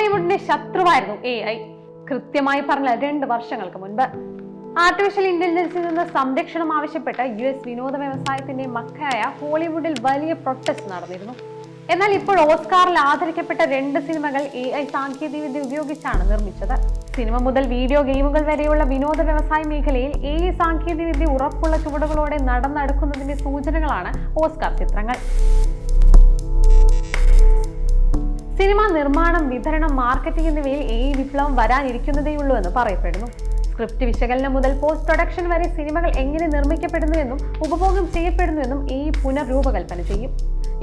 ഹോളിവുഡിന്റെ ശത്രുവായിരുന്നു A I കൃത്യമായി പറഞ്ഞ രണ്ട് വർഷങ്ങൾക്ക് മുൻപ്. ആർട്ടിഫിഷ്യൽ ഇന്റലിജൻസിൽ നിന്ന് സംരക്ഷണം ആവശ്യപ്പെട്ട് യു എസ് വിനോദ വ്യവസായത്തിന്റെ മക്കയായ ഹോളിവുഡിൽ വലിയ പ്രൊട്ടസ്റ്റ് നടന്നിരുന്നു. എന്നാൽ ഇപ്പോൾ ഓസ്കാറിൽ ആദരിക്കപ്പെട്ട രണ്ട് സിനിമകൾ എ ഐ സാങ്കേതികവിദ്യ ഉപയോഗിച്ചാണ് നിർമ്മിച്ചത്. സിനിമ മുതൽ വീഡിയോ ഗെയിമുകൾ വരെയുള്ള വിനോദ വ്യവസായ മേഖലയിൽ എ ഐ സാങ്കേതികവിദ്യ ഉറപ്പുള്ള ചുവടുകളോടെ നടന്നടക്കുന്നതിന്റെ സൂചനകളാണ് ഓസ്കാർ ചിത്രങ്ങൾ. നിർമ്മാണം വിതരണം മാർക്കറ്റിംഗ് എന്നിവയിൽ ഈ വിപ്ലവം വരാനിരിക്കുന്നതേയുള്ളൂ എന്ന് പറയപ്പെടുന്നു. സ്ക്രിപ്റ്റ് വിശകലനം മുതൽ പോസ്റ്റ് പ്രൊഡക്ഷൻ വരെ സിനിമകൾ എങ്ങനെ നിർമ്മിക്കപ്പെടുന്നു എന്നും ഉപഭോഗം ചെയ്യപ്പെടുന്നു എന്നും ഈ പുനർരൂപകൽപ്പന ചെയ്യും.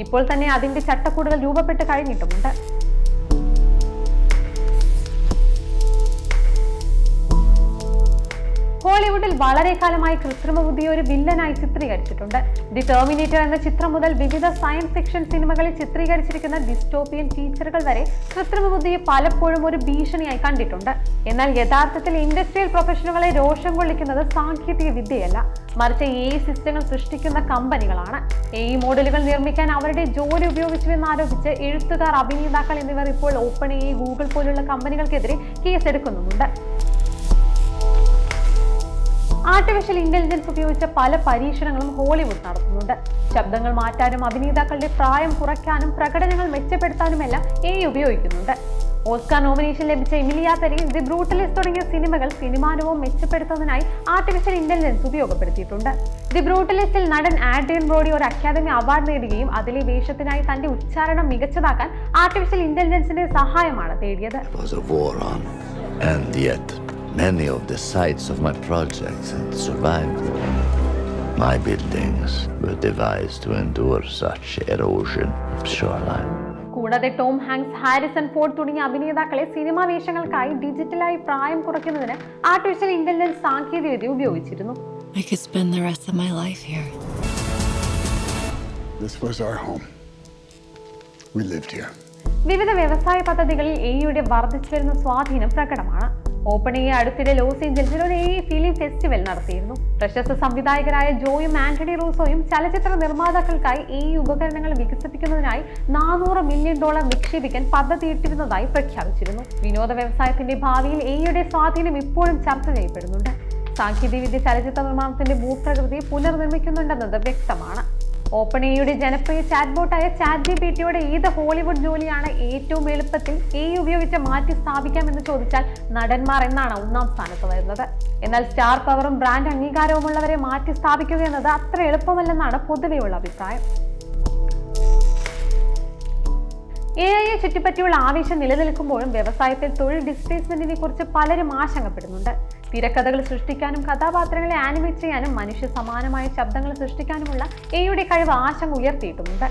ഇപ്പോൾ തന്നെ അതിന്റെ ചട്ടക്കൂടുകൾ രൂപപ്പെട്ട് കഴിഞ്ഞിട്ടുമുണ്ട്. ഹോളിവുഡിൽ വളരെ കാലമായി കൃത്രിമ ബുദ്ധിയെ ഒരു വില്ലനായി ചിത്രീകരിച്ചിട്ടുണ്ട്. ദി ടെർമിനേറ്റർ എന്ന ചിത്രം മുതൽ വിവിധ സയൻസ് ഫിക്ഷൻ സിനിമകളിൽ ചിത്രീകരിച്ചിരിക്കുന്ന ഡിസ്റ്റോപ്പിയൻ ഫീച്ചറുകൾ വരെ കൃത്രിമ ബുദ്ധിയെ പലപ്പോഴും ഒരു ഭീഷണിയായി കണ്ടിട്ടുണ്ട്. എന്നാൽ യഥാർത്ഥത്തിൽ ഇൻഡസ്ട്രിയൽ പ്രൊഫഷനുകളെ രോഷം കൊള്ളിക്കുന്നത് സാങ്കേതിക വിദ്യയല്ല. മറിച്ച് എ സിസ്റ്റങ്ങൾ സൃഷ്ടിക്കുന്ന കമ്പനികളാണ്. എ മോഡലുകൾ നിർമ്മിക്കാൻ അവരുടെ ജോലി ഉപയോഗിച്ചുവെന്ന് ആരോപിച്ച് എഴുത്തുകാർ അഭിനേതാക്കൾ എന്നിവർ ഇപ്പോൾ ഓപ്പൺ എ ഗൂഗിൾ പോലുള്ള കമ്പനികൾക്കെതിരെ കേസെടുക്കുന്നുമുണ്ട്. ആർട്ടിഫിഷ്യൽ ഇന്റലിജൻസ് ഉപയോഗിച്ച പല പരീക്ഷണങ്ങളും ഹോളിവുഡ് നടത്തുന്നുണ്ട്. ശബ്ദങ്ങൾ മാറ്റാനും അഭിനേതാക്കളുടെ പ്രായം കുറയ്ക്കാനും പ്രകടനങ്ങൾ മെച്ചപ്പെടുത്താനും എല്ലാം എ ഉപയോഗിക്കുന്നുണ്ട്. ഓസ്കാർ നോമിനേഷൻ ലഭിച്ച ഇമിലിയ തെരി ദി ബ്രൂട്ടലിസ് തുടങ്ങിയ സിനിമകൾ സിനിമാനുഭവം മെച്ചപ്പെടുത്തുന്നതിനായി ആർട്ടിഫിഷ്യൽ ഇന്റലിജൻസ് ഉപയോഗപ്പെടുത്തിയിട്ടുണ്ട്. ദി ബ്രൂട്ടലിസ്റ്റിൽ നടൻ ആഡ്രിയൻ ബ്രോഡി ഒരു അക്കാദമി അവാർഡ് നേടുകയും അതിലെ വേഷത്തിനായി തന്റെ ഉച്ചാരണം മികച്ചതാക്കാൻ ആർട്ടിഫിഷ്യൽ ഇന്റലിജൻസിന്റെ സഹായമാണ് തേടിയത്. many of the sites of my projects and survived. My buildings were devised to endure such erosion of shoreline. കൂടാതെ ടോം ഹാങ്സ് ഹാരിസൺ ഫോർഡ് തുടങ്ങിയ അഭിനേതാക്കളെ സിനിമാ വേഷങ്ങൾക്കായി ഡിജിറ്റലായി പ്രായം കുറയ്ക്കുന്നതിന് ആർട്ടിഫിഷ്യൽ ഇന്റലിജൻസ് സാങ്കേതികവിദ്യ ഉപയോഗിച്ചിരുന്നു വിവിധ വ്യവസായ പദ്ധതികളിൽ എയുടെ വർദ്ധിച്ചു വരുന്ന സ്വാധീനം പ്രകടമാണ് ഓപ്പൺ എ അടുത്തിടെ ലോസ് ഏഞ്ചൽസിൽ ഒരു എ ഫിലിം ഫെസ്റ്റിവൽ നടത്തിയിരുന്നു. പ്രശസ്ത സംവിധായകരായ ജോയും ആന്റണി റൂസോയും ചലച്ചിത്ര നിർമ്മാതാക്കൾക്കായി ഈ ഉപകരണങ്ങൾ വികസിപ്പിക്കുന്നതിനായി നാനൂറ് മില്യൺ ഡോളർ നിക്ഷേപിക്കാൻ പദ്ധതിയിട്ടിരുന്നതായി പ്രഖ്യാപിച്ചിരുന്നു. വിനോദ വ്യവസായത്തിന്റെ ഭാവിയിൽ എയുടെ സ്വാധീനം ഇപ്പോഴും ചർച്ച ചെയ്യപ്പെടുന്നുണ്ട്. സാങ്കേതികവിദ്യ ചലച്ചിത്ര നിർമ്മാണത്തിന്റെ ഭൂപ്രകൃതി പുനർനിർമ്മിക്കുന്നുണ്ടെന്നത് വ്യക്തമാണ്. ഓപ്പൺ എയുടെ ജനപ്രിയ ചാറ്റ്ബോട്ടായ ചാറ്റ് ജി പി ടിയുടെ ഏത് ഹോളിവുഡ് ജോലിയാണ് ഏറ്റവും എളുപ്പത്തിൽ എ ഉപയോഗിച്ച് മാറ്റി സ്ഥാപിക്കാമെന്ന് ചോദിച്ചാൽ നടന്മാർ എന്നാണ് ഒന്നാം സ്ഥാനത്ത് വരുന്നത്. എന്നാൽ സ്റ്റാർ പവറും ബ്രാൻഡ് അംഗീകാരവുമുള്ളവരെ മാറ്റി സ്ഥാപിക്കുക എന്നത് അത്ര എളുപ്പമല്ലെന്നാണ് പൊതുവെയുള്ള അഭിപ്രായം. എ ഐയെ ചുറ്റിപ്പറ്റിയുള്ള ആവേശം നിലനിൽക്കുമ്പോഴും വ്യവസായത്തിൽ തൊഴിൽ ഡിസ്പ്ലേസ്മെന്റിനെ കുറിച്ച് പലരും ആശങ്കപ്പെടുന്നുണ്ട്. തിരക്കഥകൾ സൃഷ്ടിക്കാനും കഥാപാത്രങ്ങളെ ആനിമേറ്റ് ചെയ്യാനും മനുഷ്യ സമാനമായ ശബ്ദങ്ങൾ സൃഷ്ടിക്കാനുമുള്ള എയുടെ കഴിവ് ആശങ്ക ഉയർത്തിയിട്ടുമുണ്ട്.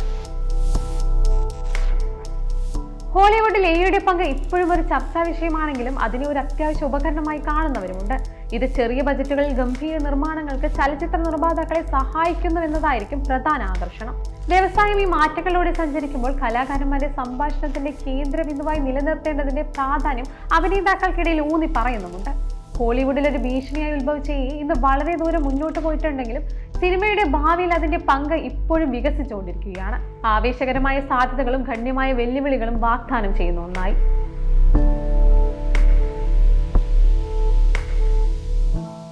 ഹോളിവുഡിൽ എയുടെ പങ്ക് ഇപ്പോഴും ഒരു ചർച്ചാ വിഷയമാണെങ്കിലും അതിനെ ഒരു അത്യാവശ്യ ഉപകരണമായി കാണുന്നവരുമുണ്ട്. ഇത് ചെറിയ ബജറ്റുകളിൽ ഗംഭീര നിർമ്മാണങ്ങൾക്ക് ചലച്ചിത്ര നിർമ്മാതാക്കളെ സഹായിക്കുന്നു എന്നതായിരിക്കും പ്രധാന ആകർഷണം. വ്യവസായം ഈ മാറ്റങ്ങളിലൂടെ സഞ്ചരിക്കുമ്പോൾ കലാകാരന്മാരെ സംഭാഷണത്തിന്റെ കേന്ദ്ര ബിന്ദുവായി നിലനിർത്തേണ്ടതിന്റെ പ്രാധാന്യം അഭിനേതാക്കൾക്കിടയിൽ ഊന്നി പറയുന്നുമുണ്ട്. ഹോളിവുഡിൽ ഒരു ഭീഷണിയായി ഉത്ഭവിച്ച ഈ ഇന്ന് വളരെ ദൂരം മുന്നോട്ട് പോയിട്ടുണ്ടെങ്കിലും സിനിമയുടെ ഭാവിയിൽ അതിന്റെ പങ്ക് ഇപ്പോഴും വികസിച്ചുകൊണ്ടിരിക്കുകയാണ്. ആവേശകരമായ സാധ്യതകളും ഗണ്യമായ വെല്ലുവിളികളും വാഗ്ദാനം ചെയ്യുന്ന ഒന്നായി.